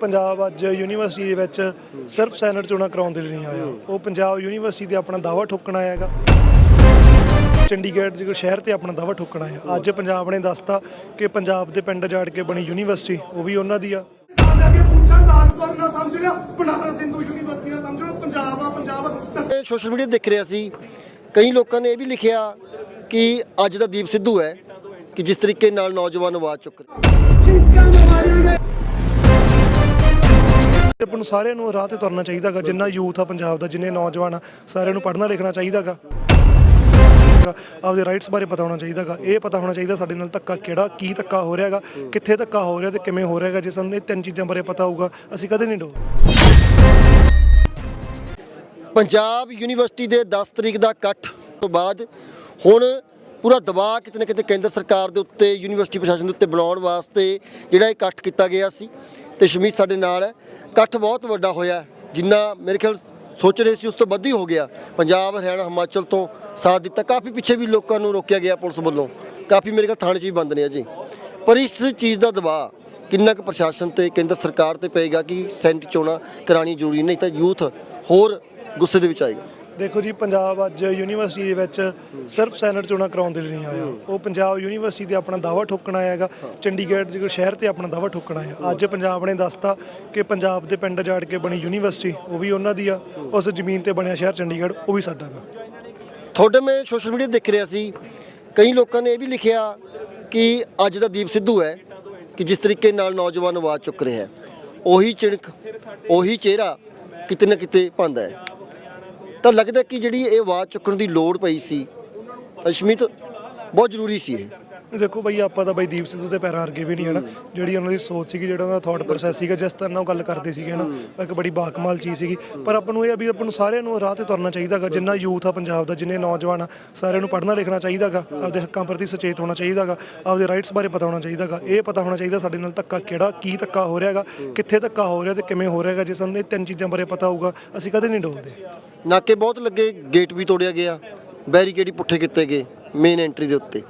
ਪੰਜਾਬ ਅੱਜ ਯੂਨੀਵਰਸਿਟੀ ਦੇ ਵਿੱਚ ਸਿਰਫ ਸੈਨੇਟ ਚੋਣਾਂ ਕਰਾਉਣ ਦੇ ਲਈ ਨਹੀਂ ਆਇਆ। ਉਹ ਪੰਜਾਬ ਯੂਨੀਵਰਸਿਟੀ ਤੇ ਆਪਣਾ ਦਾਵਾ ਠੋਕਣ ਆਇਆ ਹੈਗਾ। ਚੰਡੀਗੜ੍ਹ ਜਿਹੜੇ ਸ਼ਹਿਰ ਤੇ ਆਪਣਾ ਦਾਵਾ ਠੋਕਣ ਆਇਆ। ਅੱਜ ਪੰਜਾਬ ਨੇ ਦੱਸਤਾ ਕਿ ਪੰਜਾਬ ਦੇ ਪਿੰਡ ਜਾੜ ਕੇ ਬਣੀ ਯੂਨੀਵਰਸਿਟੀ ਉਹ ਵੀ ਉਹਨਾਂ ਦੀ ਆ। ਅੱਗੇ ਪੁੱਛਣ ਨਾਗਪੁਰ ਨਾ ਸਮਝ ਲਿਆ ਬਨਾਰਸ ਹਿੰਦੂ ਯੂਨੀਵਰਸਿਟੀ ਨਾ ਸਮਝ ਲਿਆ ਪੰਜਾਬ ਆ ਪੰਜਾਬ ਇਹ ਸੋਸ਼ਲ ਮੀਡੀਆ ਦੇਖ ਰਿਹਾ ਸੀ। ਕਈ ਲੋਕਾਂ ਨੇ ਇਹ ਵੀ ਲਿਖਿਆ ਕਿ ਅੱਜ ਦਾ ਦੀਪ ਸਿੱਧੂ ਹੈ ਕਿ ਜਿਸ ਤਰੀਕੇ ਨਾਲ ਨੌਜਵਾਨ ਆਵਾਜ਼ ਚੁੱਕ ਰਹੇ। ਆਪਾਂ ਨੂੰ ਸਾਰਿਆਂ ਨੂੰ ਰਾਹ ਤੇ ਤੁਰਨਾ ਚਾਹੀਦਾਗਾ ਜਿੰਨਾ ਯੂਥ ਆ ਪੰਜਾਬ ਦਾ, ਜਿੰਨੇ ਨੌਜਵਾਨ ਆ, ਸਾਰਿਆਂ ਨੂੰ ਪੜ੍ਹਨਾ ਲਿਖਣਾ ਚਾਹੀਦਾਗਾ ਆਪਦੇ ਰਾਈਟਸ ਬਾਰੇ ਪਤਾ ਹੋਣਾ ਚਾਹੀਦਾਗਾ ਇਹ ਪਤਾ ਹੋਣਾ ਚਾਹੀਦਾ ਸਾਡੇ ਨਾਲ ਧੱਕਾ ਕਿਹੜਾ, ਕੀ ਧੱਕਾ ਹੋ ਰਿਹਾਗਾ ਕਿੱਥੇ ਧੱਕਾ ਹੋ ਰਿਹਾ ਤੇ ਕਿਵੇਂ ਹੋ ਰਿਹਾਗਾ ਜੇ ਸਾਨੂੰ ਇਹ ਤਿੰਨ ਚੀਜ਼ਾਂ ਬਾਰੇ ਪਤਾ ਹੋਊਗਾ, ਅਸੀਂ ਕਦੇ ਨਹੀਂ ਡੋ ਪੰਜਾਬ ਯੂਨੀਵਰਸਿਟੀ ਦੇ 10 ਤਰੀਕ ਦਾ ਇਕੱਠ ਤੋਂ ਬਾਅਦ ਹੁਣ ਪੂਰਾ ਦਬਾਅ ਕਿਤੇ ਨਾ ਕਿਤੇ ਕੇਂਦਰ ਸਰਕਾਰ ਦੇ ਉੱਤੇ, ਯੂਨੀਵਰਸਿਟੀ ਪ੍ਰਸ਼ਾਸਨ ਦੇ ਉੱਤੇ ਬਣਾਉਣ ਵਾਸਤੇ ਜਿਹੜਾ ਇਹ ਇਕੱਠ ਕੀਤਾ ਗਿਆ ਸੀ। ਤੇ ਸ਼ਮੀਤ ਸਾਡੇ ਨਾਲ ਹੈ। ਇਕੱਠ ਬਹੁਤ ਵੱਡਾ ਹੋਇਆ ਜਿੰਨਾ ਮੇਰੇ ਖਿਆਲ ਸੋਚ ਰਹੇ ਸੀ ਉਸ ਤੋਂ ਵੱਧ ਹੀ ਹੋ ਗਿਆ। ਪੰਜਾਬ, ਹਰਿਆਣਾ, ਹਿਮਾਚਲ ਤੋਂ ਸਾਥ ਦਿੱਤਾ। ਕਾਫੀ ਪਿੱਛੇ ਵੀ ਲੋਕਾਂ ਨੂੰ ਰੋਕਿਆ ਗਿਆ ਪੁਲਿਸ ਵੱਲੋਂ। ਕਾਫੀ ਮੇਰੇ ਖਿਆਲ ਥਾਣੇ 'ਚ ਵੀ ਬੰਦ ਨੇ ਅਜੇ। ਪਰ ਇਸ ਚੀਜ਼ ਦਾ ਦਬਾਅ ਕਿੰਨਾ ਕੁ ਪ੍ਰਸ਼ਾਸਨ ਤੇ ਕੇਂਦਰ ਸਰਕਾਰ ਤੇ ਪਏਗਾ ਕਿ ਸੈਂਟ ਚੋਣਾਂ ਕਰਾਣੀ ਜ਼ਰੂਰੀ ਨਹੀਂ ਤਾਂ ਯੂਥ ਹੋਰ ਗੁੱਸੇ ਦੇ ਵਿੱਚ ਆਏਗਾ। ਦੇਖੋ ਜੀ ਪੰਜਾਬ ਅੱਜ ਯੂਨੀਵਰਸਿਟੀ ਦੇ ਵਿੱਚ ਸਿਰਫ ਸੈਨੇਟ ਚੋਣਾਂ ਕਰਾਉਣ ਦੇ ਲਈ ਨਹੀਂ ਆਇਆ। ਉਹ ਪੰਜਾਬ ਯੂਨੀਵਰਸਿਟੀ ਤੇ ਆਪਣਾ ਦਾਵਾ ਠੋਕਣ ਆਇਆ ਹੈਗਾ। ਚੰਡੀਗੜ੍ਹ ਜਿਹੜੇ ਸ਼ਹਿਰ ਤੇ ਆਪਣਾ ਦਾਵਾ ਠੋਕਣ ਆਇਆ। ਅੱਜ ਪੰਜਾਬ ਨੇ ਦੱਸਤਾ ਕਿ ਪੰਜਾਬ ਦੇ ਪਿੰਡ ਜਾੜ ਕੇ ਬਣੀ ਯੂਨੀਵਰਸਿਟੀ ਉਹ ਵੀ ਉਹਨਾਂ ਦੀ ਆ। ਉਸ ਜ਼ਮੀਨ ਤੇ ਬਣਿਆ ਸ਼ਹਿਰ ਚੰਡੀਗੜ੍ਹ ਉਹ ਵੀ ਸਾਡਾ ਗਾ ਤੁਹਾਡੇ ਮੈਂ ਸੋਸ਼ਲ ਮੀਡੀਆ ਦੇਖ ਰਿਹਾ ਸੀ ਕਈ ਲੋਕਾਂ ਨੇ ਇਹ ਵੀ ਲਿਖਿਆ ਕਿ ਅੱਜ ਦਾ ਦੀਪ ਸਿੱਧੂ ਹੈ ਕਿ ਜਿਸ ਤਰੀਕੇ ਨਾਲ ਨੌਜਵਾਨ ਆਵਾਜ਼ ਚੁੱਕ ਰਿਹਾ ਹੈ ਉਹੀ ਚਿਣਕ ਉਹੀ ਚਿਹਰਾ ਕਿਤੇ ਨਾ ਕਿਤੇ ਪਾਉਂਦਾ ਹੈ। ਤਾਂ ਲੱਗਦਾ ਕਿ ਜਿਹੜੀ ਇਹ ਆਵਾਜ਼ ਚੁੱਕਣ ਦੀ ਲੋੜ ਪਈ ਸੀ ਅਸ਼ਮਿਤ ਬਹੁਤ ਜ਼ਰੂਰੀ ਸੀ ਇਹ। ਦੇਖੋ ਬਈ, ਆਪਾਂ ਤਾਂ ਬਈ ਦੀਪ ਸਿੱਧੂ ਦੇ ਪੈਰਾਂ ਅਰਗੇ ਵੀ ਨਹੀਂ, ਹਨਾ? ਜਿਹੜੀ ਉਹਨਾਂ ਦੀ ਸੋਚ ਸੀਗੀ, ਜਿਹੜਾ ਉਹਨਾਂ ਦਾ ਥਾਟ ਪ੍ਰੋਸੈਸ ਸੀਗਾ, ਜਿਸ ਤਰ੍ਹਾਂ ਨਾਲ ਉਹ ਗੱਲ ਕਰਦੇ ਸੀਗੇ, ਹਨਾ? ਉਹ ਇੱਕ ਬੜੀ ਬਾਕਮਾਲ ਚੀਜ਼ ਸੀਗੀ। ਪਰ ਆਪਾਂ ਨੂੰ ਇਹ ਆ ਵੀ ਆਪਾਂ ਨੂੰ ਸਾਰਿਆਂ ਨੂੰ ਰਾਹ ਤੇ ਤੁਰਨਾ ਚਾਹੀਦਾਗਾ ਜਿੰਨਾ ਯੂਥ ਆ ਪੰਜਾਬ ਦਾ, ਜਿੰਨੇ ਨੌਜਵਾਨ ਆ, ਸਾਰਿਆਂ ਨੂੰ ਪੜ੍ਹਨਾ ਲਿਖਣਾ ਚਾਹੀਦਾਗਾ ਆਪਦੇ ਹੱਕਾਂ ਪ੍ਰਤੀ ਸੁਚੇਤ ਹੋਣਾ ਚਾਹੀਦਾਗਾ ਆਪਦੇ ਰਾਈਟਸ ਬਾਰੇ ਪਤਾ ਹੋਣਾ ਚਾਹੀਦਾਗਾ ਇਹ ਪਤਾ ਹੋਣਾ ਚਾਹੀਦਾ ਸਾਡੇ ਨਾਲ ਧੱਕਾ ਕਿਹੜਾ, ਕੀ ਧੱਕਾ ਹੋ ਰਿਹਾਗਾ ਕਿੱਥੇ ਧੱਕਾ ਹੋ ਰਿਹਾ ਤੇ ਕਿਵੇਂ ਹੋ ਰਿਹਾਗਾ ਜੇ ਸਾਨੂੰ ਇਹ ਤਿੰਨ ਚੀਜ਼ਾਂ ਬਾਰੇ ਪਤਾ ਹੋਊਗਾ, ਅਸੀਂ ਕਦੇ ਨਹੀਂ ਡੋਲਦੇ। ਨਾਕੇ ਬਹੁਤ ਲੱਗੇ ਗੇਟ ਵੀ ਤੋੜਿਆ ਗਿਆ ਬੈਰੀਕੇਡ ਹੀ ਪੁੱਠੇ ਕੀਤੇ ਗਏ ਮੇਨ ਐਂਟਰੀ ਦੇ ਉੱਤੇ।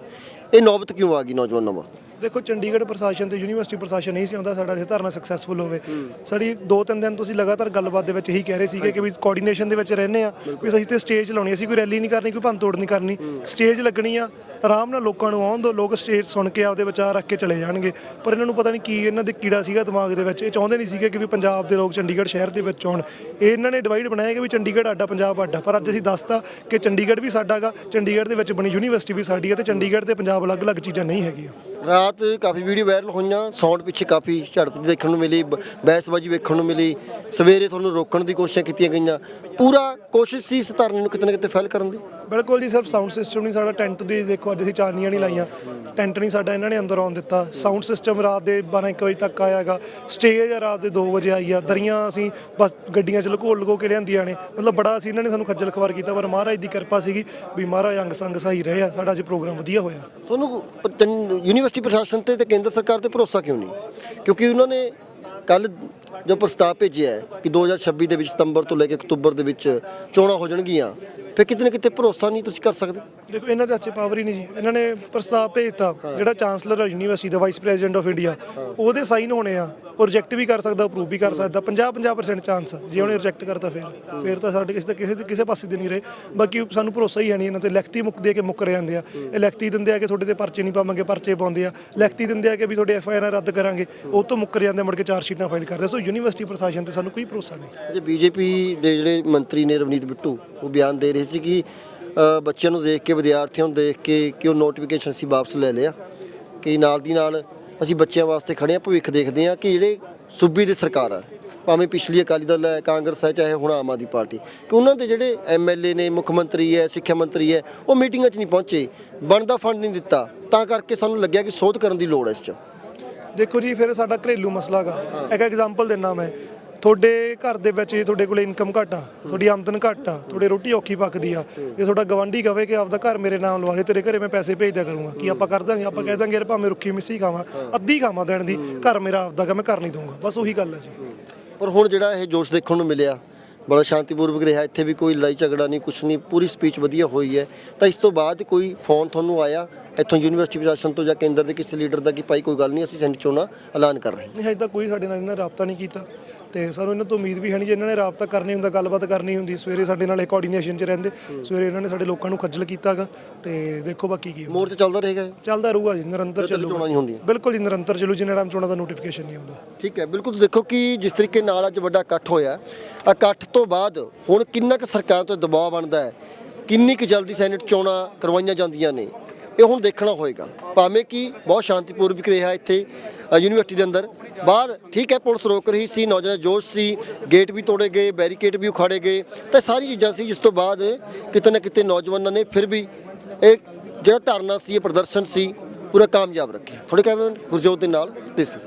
ਇਹ ਨੌਬਤ ਕਿਉਂ ਆ ਗਈ ਨੌਜਵਾਨਾਂ ਵਾਸਤੇ ਦੇਖੋ, ਚੰਡੀਗੜ੍ਹ ਪ੍ਰਸ਼ਾਸਨ ਤੇ ਯੂਨੀਵਰਸਿਟੀ ਪ੍ਰਸ਼ਾਸਨ ਨਹੀਂ ਸੀ ਆਉਂਦਾ, ਸਾਡਾ ਇਹ ਧਰਨਾ ਸਕਸੈਸਫੁਲ ਹੋਵੇ। ਸਾਡੀ ਦੋ ਤਿੰਨ ਦਿਨ ਤੁਸੀਂ ਲਗਾਤਾਰ ਗੱਲਬਾਤ ਦੇ ਵਿੱਚ ਇਹੀ ਕਹਿ ਰਹੇ ਸੀਗੇ ਕਿ ਵੀ ਕੋਆਰਡੀਨੇਸ਼ਨ ਦੇ ਵਿੱਚ ਰਹਿੰਦੇ ਆ ਵੀ ਅਸੀਂ ਤੇ ਸਟੇਜ ਲਾਉਣੀ ਅਸੀਂ ਕੋਈ ਰੈਲੀ ਨਹੀਂ ਕਰਨੀ, ਕੋਈ ਭੰਨ ਤੋੜ ਨਹੀਂ ਕਰਨੀ। ਸਟੇਜ ਲੱਗਣੀ ਆ, ਆਰਾਮ ਨਾਲ ਲੋਕਾਂ ਨੂੰ ਆਉਣ ਦੋ, ਲੋਕ ਸਟੇਜ ਸੁਣ ਕੇ ਆਪਦੇ ਵਿਚਾਰ ਰੱਖ ਕੇ ਚਲੇ ਜਾਣਗੇ। ਪਰ ਇਹਨਾਂ ਨੂੰ ਪਤਾ ਨਹੀਂ ਕੀ ਇਹਨਾਂ ਦੇ ਕੀੜਾ ਸੀਗਾ ਦਿਮਾਗ ਦੇ ਵਿੱਚ। ਇਹ ਚਾਹੁੰਦੇ ਨਹੀਂ ਸੀਗੇ ਕਿ ਵੀ ਪੰਜਾਬ ਦੇ ਲੋਕ ਚੰਡੀਗੜ੍ਹ ਸ਼ਹਿਰ ਦੇ ਵਿੱਚ ਆਉਣ। ਇਹ ਇਹਨਾਂ ਨੇ ਡਿਵਾਈਡ ਬਣਾਇਆ ਕਿ ਵੀ ਚੰਡੀਗੜ੍ਹ ਆਡਾ ਪੰਜਾਬ ਆਡਾ ਪਰ ਅੱਜ ਅਸੀਂ ਦੱਸਤਾ ਕਿ ਚੰਡੀਗੜ੍ਹ ਵੀ ਸਾਡਾਗਾ ਚੰਡੀਗੜ੍ਹ ਦੇ ਵਿੱਚ ਬਣੀ ਯੂਨੀਵਰਸਿਟੀ ਵੀ ਸਾਡੀ ਹੈ ਤੇ ਚੰਡੀਗੜ੍ਹ ਤੇ ਪੰਜਾਬ ਅਲੱਗ-ਅਲੱਗ ਚੀਜ਼ਾਂ ਨਹੀਂ ਹੈਗੀਆਂ। ਰਾਤ ਕਾਫੀ ਵੀਡੀਓ ਵਾਇਰਲ ਹੋਈਆਂ ਸਾਊਂਡ ਪਿੱਛੇ ਕਾਫੀ ਝੜਪ ਦੇਖਣ ਨੂੰ ਮਿਲੀ, ਬ- ਬਹਿਸਬਾਜ਼ੀ ਵੇਖਣ ਨੂੰ ਮਿਲੀ, ਸਵੇਰੇ ਤੁਹਾਨੂੰ ਰੋਕਣ ਦੀ ਕੋਸ਼ਿਸ਼ਾਂ ਕੀਤੀਆਂ ਗਈਆਂ। ਪੂਰਾ ਕੋਸ਼ਿਸ਼ ਸੀ ਇਸ ਧਰਨੇ ਨੂੰ ਕਿਤੇ ਨਾ ਕਿਤੇ ਫੈਲ ਕਰਨ ਦੀ? ਬਿਲਕੁਲ ਜੀ, ਸਿਰਫ ਸਾਊਂਡ ਸਿਸਟਮ ਨਹੀਂ, ਸਾਡਾ ਟੈਂਟ ਦੀ ਦੇਖੋ, ਅੱਜ ਅਸੀਂ ਚਾਨੀਆਂ ਨਹੀਂ ਲਾਈਆਂ। ਟੈਂਟ ਨਹੀਂ ਸਾਡਾ ਇਹਨਾਂ ਨੇ ਅੰਦਰ ਆਉਣ ਦਿੱਤਾ। ਸਾਊਂਡ ਸਿਸਟਮ ਰਾਤ ਦੇ 12 ਇੱਕ ਵਜੇ ਤੱਕ ਆਇਆਗਾ ਸਟੇਜ ਰਾਤ ਦੇ 2 ਵਜੇ ਆਈ ਆ। ਦਰੀਆਂ ਅਸੀਂ ਬਸ ਗੱਡੀਆਂ 'ਚ ਲੁਕੋ ਲੁਕੋ ਕੇ ਲਿਆਂਦੀਆਂ ਨੇ। ਮਤਲਬ ਬੜਾ ਅਸੀਂ ਇਹਨਾਂ ਨੇ ਸਾਨੂੰ ਖੱਜਲ ਖਵਾਰ ਕੀਤਾ, ਪਰ ਮਹਾਰਾਜ ਦੀ ਕਿਰਪਾ ਸੀਗੀ ਵੀ ਮਹਾਰਾਜ ਅੰਗ ਸੰਗ ਸਹੀ ਰਹੇ ਆ। ਸਾਡਾ ਅੱਜ ਪ੍ਰੋਗਰਾਮ ਵਧੀਆ ਹੋਇਆ। ਤੁਹਾਨੂੰ ਪ- ਚੰ- ਯੂਨੀਵਰਸਿਟੀ ਪ੍ਰਸ਼ਾਸਨ ਤੇ ਤੇ ਕੇਂਦਰ ਸਰਕਾਰ ਤੇ ਭਰੋਸਾ ਕਿਉਂ ਨਹੀਂ? ਕਿਉਂਕਿ ਉਹਨਾਂ ਨੇ ਕੱਲ ਜੋ ਪ੍ਰਸਤਾਵ ਭੇਜਿਆ ਹੈ ਕਿ 2026 ਦੇ ਵਿੱਚ ਸਤੰਬਰ ਤੋਂ ਲੈ ਕੇ ਅਕਤੂਬਰ ਦੇ ਵਿੱਚ ਚੋਣਾਂ ਹੋ ਜਾਣਗੀਆਂ ਫਿਰ ਕਿਤੇ ਨਾ ਕਿਤੇ ਭਰੋਸਾ ਨਹੀਂ ਤੁਸੀਂ ਕਰ ਸਕਦੇ? ਦੇਖੋ ਇਹਨਾਂ ਦੇ ਅੱਛੇ ਪਾਵਰ ਹੀ ਨਹੀਂ ਜੀ। ਇਹਨਾਂ ਨੇ ਪ੍ਰਸਤਾਵ ਭੇਜਤਾ ਜਿਹੜਾ ਚਾਂਸਲਰ ਹੈ ਯੂਨੀਵਰਸਿਟੀ ਦਾ ਵਾਈਸ ਪ੍ਰੈਜ਼ੀਡੈਂਟ ਆਫ ਇੰਡੀਆ ਉਹਦੇ ਸਾਈਨ ਹੋਣੇ ਆ ਉਹ ਰਿਜੈਕਟ ਵੀ ਕਰ ਸਕਦਾ ਅਪਰੂਵ ਵੀ ਕਰ ਸਕਦਾ। 50 50% ਚਾਂਸ ਜੇ ਉਹਨੇ ਰਿਜੈਕਟ ਕਰਤਾ ਫਿਰ ਫਿਰ ਤਾਂ ਸਾਡੇ ਕਿਸੇ ਦਾ ਕਿਸੇ ਕਿਸੇ ਪਾਸੇ ਦੇ ਨਹੀਂ ਰਹੇ। ਬਾਕੀ ਸਾਨੂੰ ਭਰੋਸਾ ਹੀ ਹੈ ਨਹੀਂ ਇਹਨਾਂ ਤੇ। ਲਿਖਤੀ ਮੁੱਕ ਦੇ ਕੇ ਮੁੱਕਰ ਜਾਂਦੇ ਆ। ਇਹ ਲਿਖਤੀ ਦਿੰਦੇ ਆ ਕਿ ਤੁਹਾਡੇ ਤੇ ਪਰਚੇ ਨਹੀਂ ਪਾਵਾਂਗੇ ਪਰਚੇ ਪਾਉਂਦੇ ਆ। ਲਿਖਤੀ ਦਿੰਦੇ ਆ ਕਿ ਵੀ ਤੁਹਾਡੇ ਐਫ ਆਈ ਆਰ ਰੱਦ ਕਰਾਂਗੇ। ਉਹ ਤੋਂ ਮੁੱਕਰ ਜਾਂਦੇ ਮੁੜ ਕੇ ਚਾਰ ਸ਼ੀਟਾਂ ਫਾਈਲ ਕਰਦੇ। ਸੋ ਯੂਨੀਵਰਸਿਟੀ ਪ੍ਰਸ਼ਾਸਨ ਤੇ ਸਾਨੂੰ ਕੋਈ ਭਰੋਸਾ ਨਹੀਂ। ਜੇ ਬੀਜੇਪੀ ਦੇ ਜਿਹੜੇ ਮੰਤਰੀ ਨੇ ਰਵਨੀਤ ਬਿੱਟੂ ਉਹ ਬਿਆਨ ਦੇ ਰਹੇ ਸੀ ਕਿ ਬੱਚਿਆਂ ਨੂੰ ਦੇਖ ਕੇ ਵਿਦਿਆਰਥੀਆਂ ਨੂੰ ਦੇਖ ਕੇ ਕਿ ਉਹ ਨੋਟੀਫਿਕੇਸ਼ਨ ਸੀ ਵਾਪਸ ਲੈ ਲਿਆ ਕਿ ਨਾਲ ਦੀ ਨਾਲ ਅਸੀਂ ਬੱਚਿਆਂ ਵਾਸਤੇ ਖੜੇ ਆ ਭਵਿੱਖ ਦੇਖਦੇ ਆ ਕਿ ਜਿਹੜੇ ਸੂਬੇ ਦੀ ਸਰਕਾਰ ਆ ਭਾਵੇਂ ਪਿਛਲੀ ਅਕਾਲੀ ਦਲ ਹੈ ਕਾਂਗਰਸ ਹੈ ਚਾਹੇ ਹੁਣ ਆਮ ਆਦਮੀ ਪਾਰਟੀ ਕਿ ਉਹਨਾਂ ਦੇ ਜਿਹੜੇ ਐਮਐਲਏ ਨੇ ਮੁੱਖ ਮੰਤਰੀ ਹੈ ਸਿੱਖਿਆ ਮੰਤਰੀ ਹੈ ਉਹ ਮੀਟਿੰਗਾਂ 'ਚ ਨਹੀਂ ਪਹੁੰਚੇ ਬਣਦਾ ਫੰਡ ਨਹੀਂ ਦਿੱਤਾ ਤਾਂ ਕਰਕੇ ਸਾਨੂੰ ਲੱਗਿਆ ਕਿ ਸੋਧ ਕਰਨ ਦੀ ਲੋੜ ਹੈ ਇਸ 'ਚ। ਦੇਖੋ ਜੀ ਫਿਰ ਸਾਡਾ ਘਰੇਲੂ ਮਸਲਾ ਗਾ। ਇੱਕ ਐਗਜ਼ਾਮਪਲ ਦਿੰਨਾ ਮੈਂ। ਤੁਹਾਡੇ ਘਰ ਦੇ ਵਿੱਚ ਜੇ ਤੁਹਾਡੇ ਕੋਲੇ ਇਨਕਮ ਘੱਟ ਆ ਤੁਹਾਡੀ ਆਮਦਨ ਘੱਟ ਆ ਤੁਹਾਡੇ ਰੋਟੀ ਔਖੀ ਪੱਕਦੀ ਆ ਜੇ ਤੁਹਾਡਾ ਗਵੰਡੀ ਕਵੇ ਕਿ ਆਪਦਾ ਘਰ ਮੇਰੇ ਨਾਮ ਲਵਾ ਦੇ ਤੇਰੇ ਘਰੇ ਮੈਂ ਪੈਸੇ ਭੇਜ ਦਿਆ ਕਰੂੰਗਾ ਕੀ ਆਪਾਂ ਕਰ ਦਾਂਗੇ ਆਪਾਂ ਕਹਿ ਦਾਂਗੇ ਯਾਰ ਭਾਵੇਂ ਰੁੱਖੀ ਮਿੱਸੀ ਖਾਵਾਂ ਅੱਧੀ ਖਾਵਾਂ ਦੇਣ ਦੀ ਘਰ ਮੇਰਾ ਆਪਦਾ ਗਾ ਮੈਂ ਕਰ ਨਹੀਂ ਦਊਂਗਾ ਬਸ ਉਹੀ ਗੱਲ ਹੈ ਜੀ। ਪਰ ਹੁਣ ਜਿਹੜਾ ਇਹ ਜੋਸ਼ ਦੇਖਣ ਨੂੰ ਮਿਲਿਆ ਬੜਾ ਸ਼ਾਂਤੀਪੂਰਵਕ ਰਿਹਾ ਇੱਥੇ ਵੀ ਕੋਈ ਲੜਾਈ ਝਗੜਾ ਨਹੀਂ ਕੁਛ ਨਹੀਂ ਪੂਰੀ ਸਪੀਚ ਵਧੀਆ ਹੋਈ ਹੈ। ਤਾਂ ਇਸ ਤੋਂ ਬਾਅਦ ਕੋਈ ਫੋਨ ਤੁਹਾਨੂੰ ਆਇਆ ਇੱਥੋਂ ਯੂਨੀਵਰਸਿਟੀ ਪ੍ਰਸ਼ਾਸਨ ਤੋਂ ਜਾਂ ਕੇਂਦਰ ਦੇ ਕਿਸੇ ਲੀਡਰ ਦਾ ਕਿ ਭਾਈ ਕੋਈ ਗੱਲ ਨਹੀਂ ਅਸੀਂ ਸੈਂਟ ਚੋਣਾਂ ਐਲਾਨ ਕਰ ਰਹੇ ਹਾਂ। ਨਹੀਂ ਹਜੇ ਤੱਕ ਕੋਈ ਸਾਡੇ ਨਾਲ ਇਹਨਾਂ ਰਾਬਤਾ ਨਹੀਂ ਕੀਤਾ। ਤੇ ਸਾਨੂੰ ਇਹਨਾਂ ਤੋਂ ਉਮੀਦ ਵੀ ਹੈ ਨਹੀਂ ਜੇ ਇਹਨਾਂ ਨੇ ਰਾਬਤਾ ਕਰਨੀ ਹੁੰਦਾ ਗੱਲਬਾਤ ਕਰਨੀ ਹੁੰਦੀ ਸਵੇਰੇ ਸਾਡੇ ਨਾਲ ਇਹ ਕੋਆਰਡੀਨੇਸ਼ਨ 'ਚ ਰਹਿੰਦੇ ਸਵੇਰੇ ਇਹਨਾਂ ਨੇ ਸਾਡੇ ਲੋਕਾਂ ਨੂੰ ਖੱਜਲ ਕੀਤਾਗਾ ਤੇ ਦੇਖੋ ਬਾਕੀ ਕੀ ਹੁੰਦਾ। ਮੋਰਚਾ ਚੱਲਦਾ ਰਹੇਗਾ ਇਹ? ਚੱਲਦਾ ਰਹੂਗਾ ਜੀ ਨਿਰੰਤਰ ਜਦੋਂ ਚੱਲੂਗਾ। ਚੋਣਾਂ ਨਹੀਂ ਹੁੰਦੀਆਂ। ਬਿਲਕੁਲ ਜੀ ਨਿਰੰਤਰ ਚੱਲੂ ਜਿੰਨਾ ਟਾਈਮ ਚੋਣਾਂ ਦਾ ਨੋਟੀਫਿਕੇਸ਼ਨ ਨਹੀਂ ਆਉਂਦਾ ਠੀਕ ਹੈ ਬਿਲਕੁਲ ਦੇਖੋ ਕਿ ਜਿਸ ਤਰੀਕੇ ਨਾਲ ਅੱਜ ਵੱਡਾ ਇਕੱਠ ਹੋਇਆ ਇਕੱਠ ਤੋਂ ਬਾਅਦ ਹੁਣ ਕਿੰਨਾ ਕੁ ਸਰਕਾਰ ਤੋਂ ਦਬਾਅ ਬਣਦਾ ਹੈ ਕਿੰਨੀ ਕੁ ਜਲਦੀ ਸੈਨੇਟ ਚੋਣਾਂ ਕਰਵਾਈਆਂ ਜਾਂਦੀਆਂ ਨੇ ਇਹ ਹੁਣ ਦੇਖਣਾ ਹੋਏਗਾ। ਭਾਵੇਂ ਕਿ ਬਹੁਤ ਸ਼ਾਂਤੀਪੂਰਵਕ ਰਿਹਾ ਇੱਥੇ ਯੂਨੀਵਰਸਿਟੀ ਦੇ ਅੰਦਰ। ਬਾਹਰ ਠੀਕ ਹੈ, ਪੁਲਿਸ ਰੋਕ ਰਹੀ ਸੀ, ਨੌਜਵਾਨ ਜੋਸ਼ ਸੀ, ਗੇਟ ਵੀ ਤੋੜੇ ਗਏ, ਬੈਰੀਕੇਡ ਵੀ ਉਖਾੜੇ ਗਏ। ਤਾਂ ਸਾਰੀ ਚੀਜ਼ਾਂ ਸੀ, ਜਿਸ ਤੋਂ ਬਾਅਦ ਕਿਤੇ ਨਾ ਕਿਤੇ ਨੌਜਵਾਨਾਂ ਨੇ ਫਿਰ ਵੀ ਇਹ ਜਿਹੜਾ ਧਰਨਾ ਸੀ, ਇਹ ਪ੍ਰਦਰਸ਼ਨ ਸੀ, ਪੂਰਾ ਕਾਮਯਾਬ ਰੱਖਿਆ। ਥੋੜੇ ਕੈਮਰਾ ਗੁਰਜੋਤ ਦੇ ਨਾਲ, ਦੇਸੀ।